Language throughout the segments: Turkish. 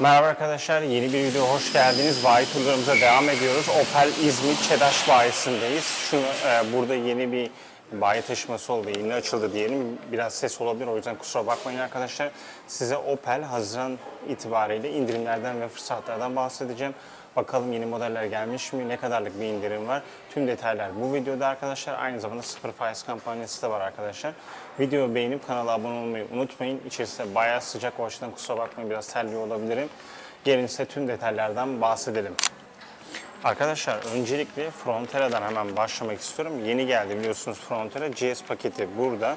Merhaba arkadaşlar, yeni bir video hoş geldiniz. Bayi turlarımıza devam ediyoruz. Opel İzmit ÇEDAŞ bayisindeyiz. Şunu, e, burada yeni bir bayi taşıması oldu, yeni açıldı diyelim. Biraz ses olabilir, o yüzden kusura bakmayın arkadaşlar. Size Opel Haziran itibariyle indirimlerden ve fırsatlardan bahsedeceğim. Bakalım yeni modeller gelmiş mi, ne kadarlık bir indirim var. Tüm detaylar bu videoda arkadaşlar. Aynı zamanda sıfır faiz kampanyası da var arkadaşlar. Videoyu beğenip kanala abone olmayı unutmayın. İçerisi bayağı sıcak o açıdan kusura bakmayın biraz terliyor olabilirim. Gelin size tüm detaylardan bahsedelim. Arkadaşlar öncelikle Frontera'dan hemen başlamak istiyorum. Yeni geldi biliyorsunuz Frontera GS paketi burada.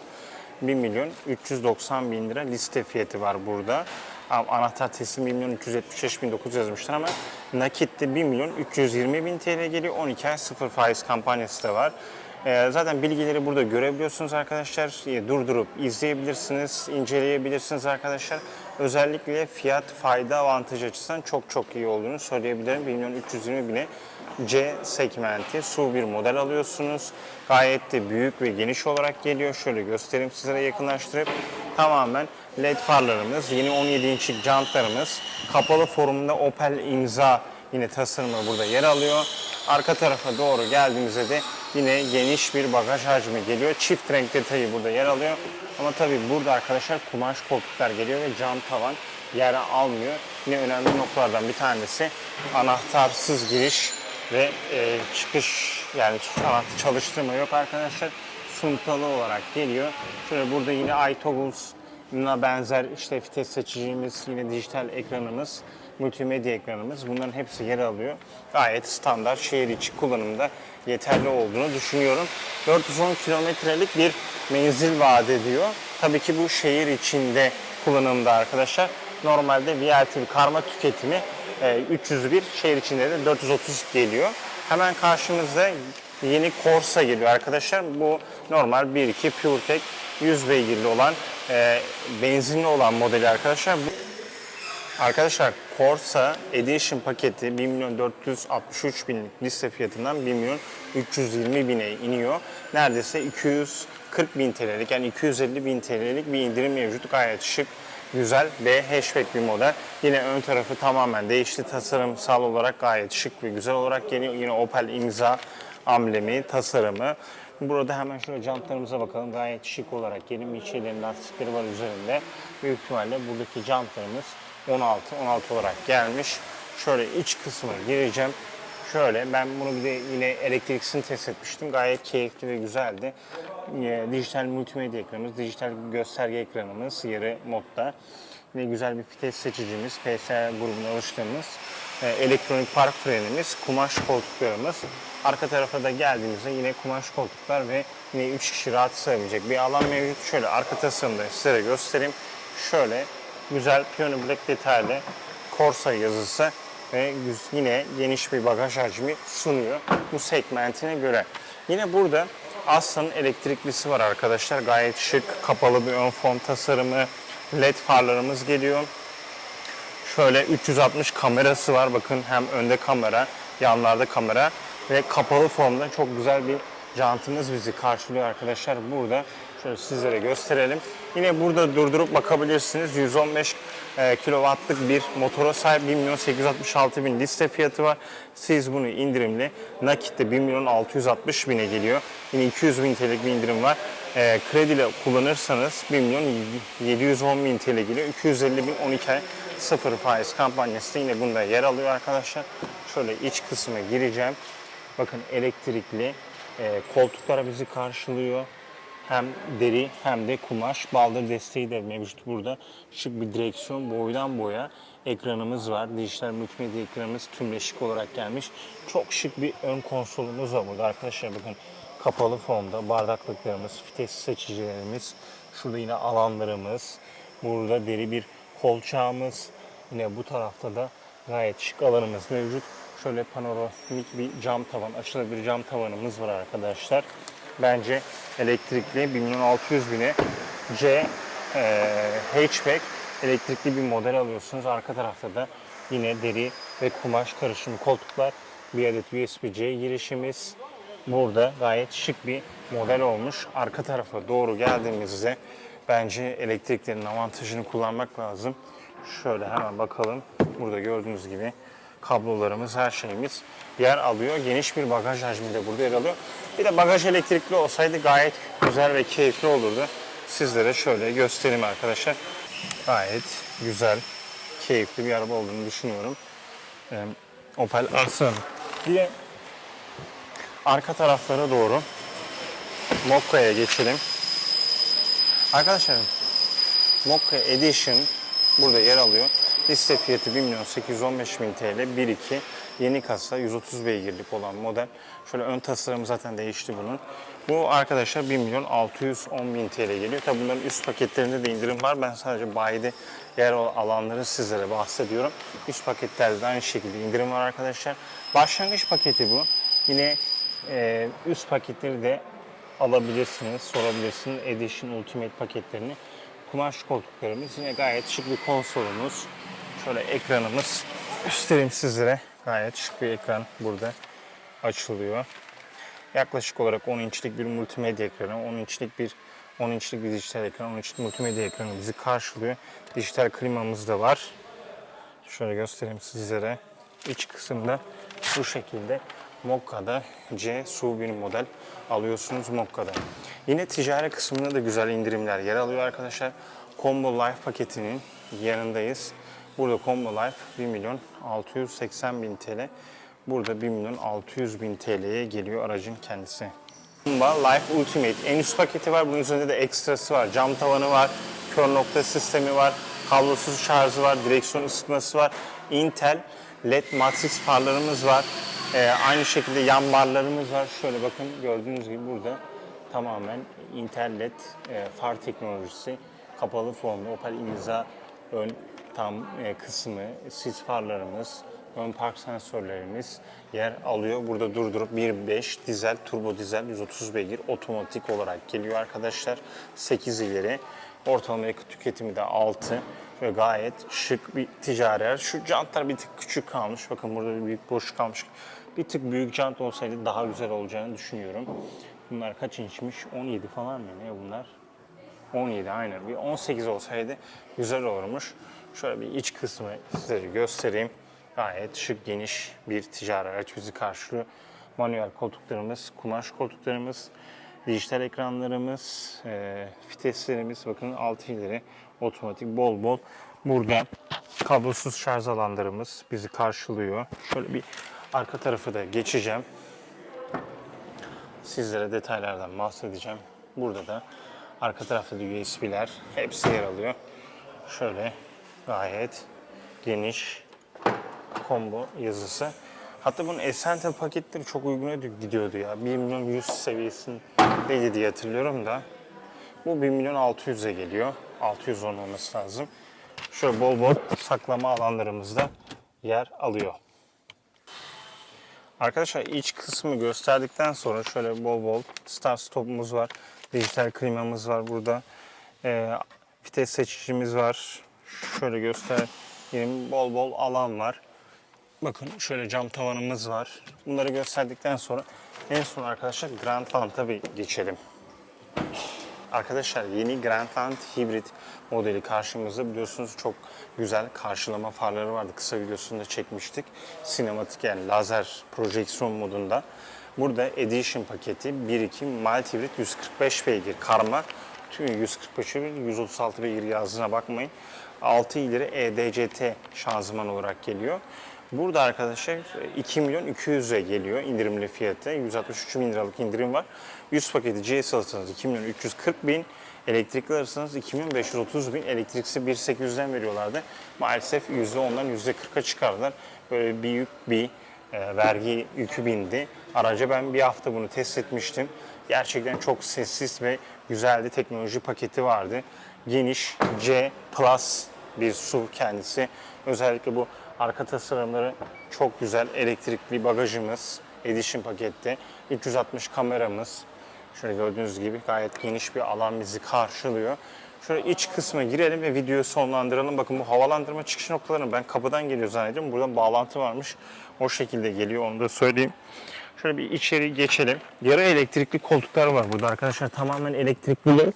1 milyon 390 bin lira liste fiyatı var burada. Ama Anahtar teslim 1 milyon 375 bin 900 yazmışlar ama nakitte 1 milyon 320 bin TL geliyor. 12 ay sıfır faiz kampanyası da var. Ee, zaten bilgileri burada görebiliyorsunuz arkadaşlar. Ee, Durdurup izleyebilirsiniz, inceleyebilirsiniz arkadaşlar. Özellikle fiyat fayda avantajı açısından çok çok iyi olduğunu söyleyebilirim. 1 milyon 320 bine C segmenti su bir model alıyorsunuz. Gayet de büyük ve geniş olarak geliyor. Şöyle göstereyim sizlere yakınlaştırıp. Tamamen led farlarımız, yeni 17 inçlik jantlarımız, kapalı formunda Opel imza yine tasarımı burada yer alıyor. Arka tarafa doğru geldiğimizde de yine geniş bir bagaj hacmi geliyor. Çift renk detayı burada yer alıyor. Ama tabii burada arkadaşlar kumaş koltuklar geliyor ve cam tavan yer almıyor. Yine önemli noktalardan bir tanesi anahtarsız giriş ve e, çıkış yani anahtar çalıştırma yok arkadaşlar. Suntalı olarak geliyor. Şöyle burada yine iToggles benzer işte vites seçicimiz, yine dijital ekranımız, multimedya ekranımız bunların hepsi yer alıyor. Gayet standart şehir içi kullanımda yeterli olduğunu düşünüyorum. 410 kilometrelik bir menzil vaat ediyor. Tabii ki bu şehir içinde kullanımda arkadaşlar. Normalde VLTV karma tüketimi e, 301, şehir içinde de 430 geliyor. Hemen karşımızda yeni Corsa geliyor arkadaşlar. Bu normal 1.2 PureTech 100 beygirli olan e, benzinli olan modeli arkadaşlar. Arkadaşlar Corsa Edition paketi 1 milyon 463 binlik liste fiyatından 1 milyon 320 bine iniyor. Neredeyse 240 bin TL'lik yani 250 bin TL'lik bir indirim mevcut. Gayet şık güzel B hatchback bir model. Yine ön tarafı tamamen değişti. Tasarımsal olarak gayet şık ve güzel olarak geliyor. Yine Opel imza amblemi, tasarımı. Burada hemen şöyle jantlarımıza bakalım. Gayet şık olarak yeni içeriden lastikleri var üzerinde. Büyük ihtimalle buradaki jantlarımız 16, 16 olarak gelmiş. Şöyle iç kısmına gireceğim. Şöyle ben bunu bir de yine elektriksini test etmiştim. Gayet keyifli ve güzeldi. Ee, dijital multimedya ekranımız, dijital gösterge ekranımız yarı modda. Yine güzel bir vites seçicimiz, PSA grubuna alıştığımız e, elektronik park frenimiz, kumaş koltuklarımız. Arka tarafa da geldiğimizde yine kumaş koltuklar ve yine 3 kişi rahat sığabilecek bir alan mevcut. Şöyle arka tasarımda size göstereyim. Şöyle güzel piyano black detaylı Corsa yazısı ve yine geniş bir bagaj hacmi sunuyor bu segmentine göre. Yine burada Asla'nın elektriklisi var arkadaşlar. Gayet şık, kapalı bir ön fon tasarımı, led farlarımız geliyor. Şöyle 360 kamerası var. Bakın hem önde kamera, yanlarda kamera ve kapalı formda çok güzel bir jantımız bizi karşılıyor arkadaşlar. Burada şöyle sizlere gösterelim. Yine burada durdurup bakabilirsiniz. 115 e, kilowattlık bir motora sahip 1 milyon 866 bin liste fiyatı var. Siz bunu indirimli nakitte 1 milyon 660 bine geliyor. Yine 200 bin TL'lik bir indirim var. E, krediyle kullanırsanız 1 milyon 710 bin TL geliyor. 250 bin 12 ay sıfır faiz kampanyası da yine bunda yer alıyor arkadaşlar. Şöyle iç kısma gireceğim. Bakın elektrikli e, koltuklara bizi karşılıyor. Hem deri hem de kumaş. Baldır desteği de mevcut burada. Şık bir direksiyon boydan boya ekranımız var. Dijital multimedya ekranımız tümleşik olarak gelmiş. Çok şık bir ön konsolumuz var burada arkadaşlar. Bakın kapalı fonda bardaklıklarımız, vites seçicilerimiz, şurada yine alanlarımız, burada deri bir kolçağımız, yine bu tarafta da gayet şık alanımız mevcut. Şöyle panoramik bir cam tavan, açılabilir cam tavanımız var arkadaşlar. Bence elektrikli 1 milyon 600 bine C e, hatchback elektrikli bir model alıyorsunuz. Arka tarafta da yine deri ve kumaş karışımı koltuklar. Bir adet USB-C girişimiz. Burada gayet şık bir model olmuş. Arka tarafa doğru geldiğimizde bence elektriklerin avantajını kullanmak lazım. Şöyle hemen bakalım. Burada gördüğünüz gibi kablolarımız, her şeyimiz yer alıyor. Geniş bir bagaj hacmi de burada yer alıyor. Bir de bagaj elektrikli olsaydı gayet güzel ve keyifli olurdu. Sizlere şöyle göstereyim arkadaşlar. Gayet güzel, keyifli bir araba olduğunu düşünüyorum. Opel Aslan. Bir de arka taraflara doğru Mokka'ya geçelim. Arkadaşlar Mokka Edition burada yer alıyor. Liste fiyatı 1 milyon 815 bin TL. 1.2 yeni kasa 130 beygirlik olan model. Şöyle ön tasarımı zaten değişti bunun. Bu arkadaşlar 1 milyon 610 bin TL geliyor. Tabi bunların üst paketlerinde de indirim var. Ben sadece bayide yer alanları sizlere bahsediyorum. Üst paketlerde de aynı şekilde indirim var arkadaşlar. Başlangıç paketi bu. Yine e, üst paketleri de alabilirsiniz, sorabilirsiniz. Edition Ultimate paketlerini. Kumaş koltuklarımız yine gayet şık bir konsolumuz. Şöyle ekranımız göstereyim sizlere. Gayet şık bir ekran burada açılıyor. Yaklaşık olarak 10 inçlik bir multimedya ekranı, 10 inçlik bir 10 inçlik bir dijital ekran, 10 inçlik multimedya ekranı bizi karşılıyor. Dijital klimamız da var. Şöyle göstereyim sizlere. İç kısımda bu şekilde Mokka'da C SUV bir model alıyorsunuz Mokka'da. Yine ticari kısmında da güzel indirimler yer alıyor arkadaşlar. Combo Life paketinin yanındayız. Burada Combo Life 1 milyon 680 bin TL. Burada 1 milyon 600 bin TL'ye geliyor aracın kendisi. Combo Life Ultimate en üst paketi var. Bunun üzerinde de ekstrası var. Cam tavanı var, kör nokta sistemi var, kablosuz şarjı var, direksiyon ısıtması var. Intel LED matris farlarımız var. Ee, aynı şekilde yan barlarımız var. Şöyle bakın gördüğünüz gibi burada tamamen Intel LED e, far teknolojisi kapalı formda Opel imza ön tam e, kısmı, sis farlarımız, ön park sensörlerimiz yer alıyor. Burada durdurup 1.5 dizel, turbo dizel 130 beygir otomatik olarak geliyor arkadaşlar. 8 ileri. Ortalama yakıt tüketimi de 6 ve gayet şık bir ticari araç. Şu jantlar bir tık küçük kalmış. Bakın burada bir büyük boşluk kalmış. Bir tık büyük jant olsaydı daha güzel olacağını düşünüyorum. Bunlar kaç inçmiş? 17 falan mı ne bunlar? 17 aynen. Bir 18 olsaydı güzel olurmuş. Şöyle bir iç kısmı size göstereyim. Gayet şık, geniş bir ticari araç bizi karşılıyor. Manuel koltuklarımız, kumaş koltuklarımız, dijital ekranlarımız, e, viteslerimiz bakın 6 ileri otomatik bol bol. Burada kablosuz şarj alanlarımız bizi karşılıyor. Şöyle bir arka tarafı da geçeceğim. Sizlere detaylardan bahsedeceğim. Burada da arka tarafta da USB'ler hepsi yer alıyor. Şöyle gayet geniş combo yazısı. Hatta bunun Essential paketleri çok uyguna gidiyordu ya. 1 milyon 100 seviyesindeydi diye hatırlıyorum da. Bu 1 milyon 600'e geliyor. 600 olması lazım. Şöyle bol bol saklama alanlarımızda yer alıyor. Arkadaşlar iç kısmı gösterdikten sonra şöyle bol bol start stopumuz var. Dijital klimamız var burada. Ee, vites seçicimiz var. Şöyle göstereyim. Bol bol alan var. Bakın şöyle cam tavanımız var. Bunları gösterdikten sonra en son arkadaşlar Grandland'a bir geçelim. Arkadaşlar yeni Grandland hibrit modeli karşımızda biliyorsunuz çok güzel karşılama farları vardı. Kısa videosunu da çekmiştik. Sinematik yani lazer projeksiyon modunda. Burada Edition paketi 1.2 mild hibrit 145 beygir karma. Tüm 145 beygir 136 beygir yazdığına bakmayın. 6 ileri EDCT şanzıman olarak geliyor. Burada arkadaşlar 2 milyon 200'e geliyor indirimli fiyatı. 163 bin liralık indirim var. 100 paketi GS alırsanız 2 milyon 340 bin. Elektrikli alırsanız 2 milyon 530 bin. Elektriksi 1.800'den veriyorlardı. Maalesef %10'dan %40'a çıkardılar. Böyle büyük bir e, vergi yükü bindi. Araca ben bir hafta bunu test etmiştim. Gerçekten çok sessiz ve güzeldi. Teknoloji paketi vardı. Geniş C Plus bir SUV kendisi. Özellikle bu arka tasarımları çok güzel. Elektrikli bagajımız, Edition pakette. 360 kameramız. Şöyle gördüğünüz gibi gayet geniş bir alan bizi karşılıyor. Şöyle iç kısma girelim ve videoyu sonlandıralım. Bakın bu havalandırma çıkış noktalarını ben kapıdan geliyor zannediyorum. Buradan bağlantı varmış. O şekilde geliyor onu da söyleyeyim. Şöyle bir içeri geçelim. Yarı elektrikli koltuklar var burada arkadaşlar. Tamamen elektrikli.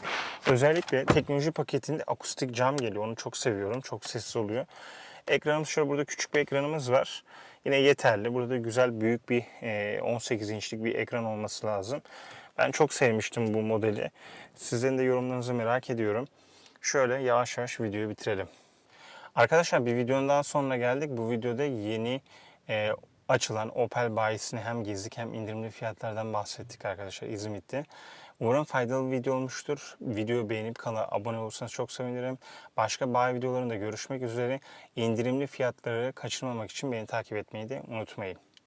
Özellikle teknoloji paketinde akustik cam geliyor. Onu çok seviyorum. Çok sessiz oluyor. Ekranımız şöyle burada küçük bir ekranımız var. Yine yeterli. Burada güzel büyük bir e, 18 inçlik bir ekran olması lazım. Ben çok sevmiştim bu modeli. Sizlerin de yorumlarınızı merak ediyorum. Şöyle yavaş yavaş videoyu bitirelim. Arkadaşlar bir videonun daha sonuna geldik. Bu videoda yeni e, açılan Opel bayisini hem gezdik hem indirimli fiyatlardan bahsettik arkadaşlar İzmit'te. Umarım faydalı bir video olmuştur. Videoyu beğenip kanala abone olursanız çok sevinirim. Başka bayi videolarında görüşmek üzere. İndirimli fiyatları kaçırmamak için beni takip etmeyi de unutmayın.